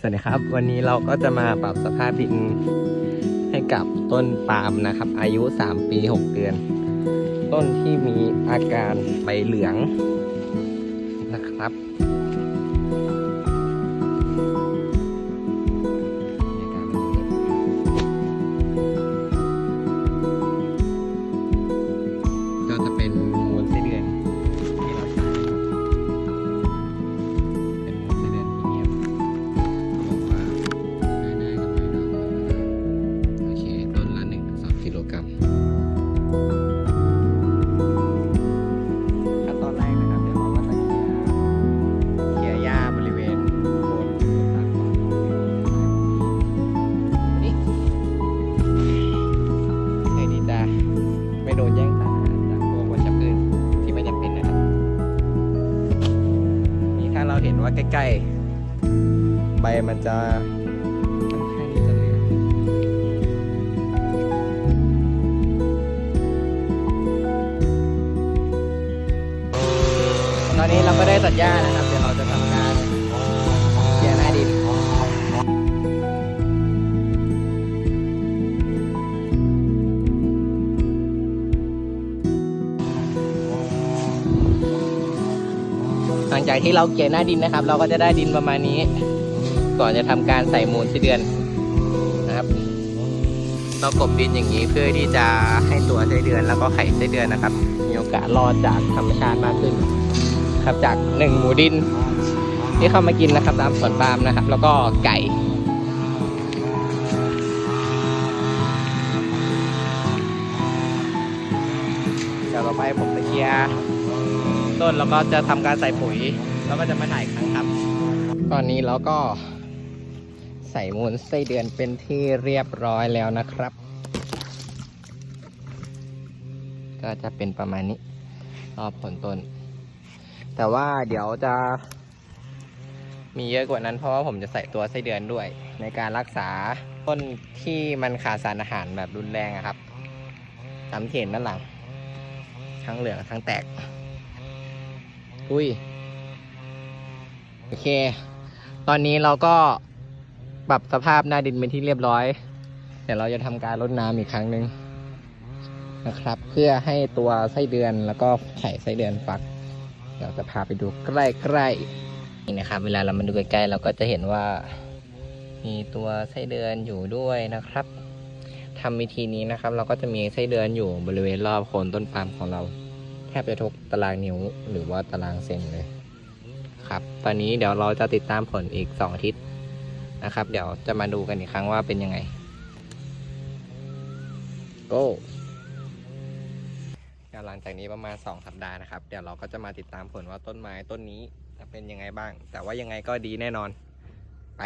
สวัสดีครับ วันนี้เราก็จะมาปรับสภาพดินให้กับต้นปาล์มนะครับ อายุ 3 ปี 6 เดือน ต้นที่มีอาการใบเหลือง โดนแย่งสารอาหารจากพวกวัชพืชที่ไม่จำเป็นนะครับนี่ถ้าเราเห็นว่าใกล้ๆ ใบมันจะตอนนี้เราก็ได้ตัดหญ้านะครับ ลังจากที่เราเกลี่ยหน้าดินนะครับ เราก็จะได้ดินประมาณนี้ ก่อนจะทำการใส่มูลไส้เดือนนะครับ เรากบดินอย่างนี้เพื่อที่จะให้ตัวไส้เดือนแล้วก็ไข่ไส้เดือนนะครับ มีโอกาสรอดจากธรรมชาติมากขึ้น ครับจากหนึ่งหมูดินที่เข้ามากินนะครับตามสวนปาล์มนะครับ แล้วก็ไก่เดี๋ยวต่อไปผมจะเคลียร์ ต้นแล้วก็จะทำการใส่ปุ๋ย แล้วก็จะมาถ่ายครั้งครับ ตอนนี้เราก็ใส่มูลไส้เดือนเป็นที่เรียบร้อยแล้วนะครับ ก็จะเป็นประมาณนี้รอบผลต้น แต่ว่าเดี๋ยวจะมีเยอะกว่านั้นเพราะว่าผมจะใส่ตัวไส้เดือนด้วย ในการรักษาต้นที่มันขาดสารอาหารแบบรุนแรงครับตามเห็นด้านหลัง ทั้งเหลืองทั้งแตก อุ้ย โอเค ตอนนี้เราก็ปรับสภาพหน้าดินเป็นที่เรียบร้อย เดี๋ยวเราจะทำการรดน้ำอีกครั้งหนึ่งนะครับ เพื่อให้ตัวไส้เดือนแล้วก็ไข่ไส้เดือนฟักเดี๋ยวจะพาไปดูใกล้ๆนี่นะครับ เวลาเรามาดูใกล้ๆเราก็จะเห็นว่า มีตัวไส้เดือนอยู่ด้วยนะครับทำวิธีนี้นะครับ เราก็จะมีไส้เดือนอยู่บริเวณรอบโคนต้นปาล์มของเรา แทบจะทุกตารางนิ้วหรือว่าตารางเซนเลย ครับ ตอนนี้เดี๋ยวเราจะติดตามผลอีก 2 อาทิตย์นะครับ เดี๋ยวจะมาดูกันอีกครั้งว่าเป็นยังไง go หลังจากนี้ประมาณ 2 สัปดาห์นะครับ เดี๋ยวเราก็จะมาติดตามผลว่าต้นไม้ต้นนี้จะเป็นยังไงบ้าง แต่ว่ายังไงก็ดีแน่นอนไป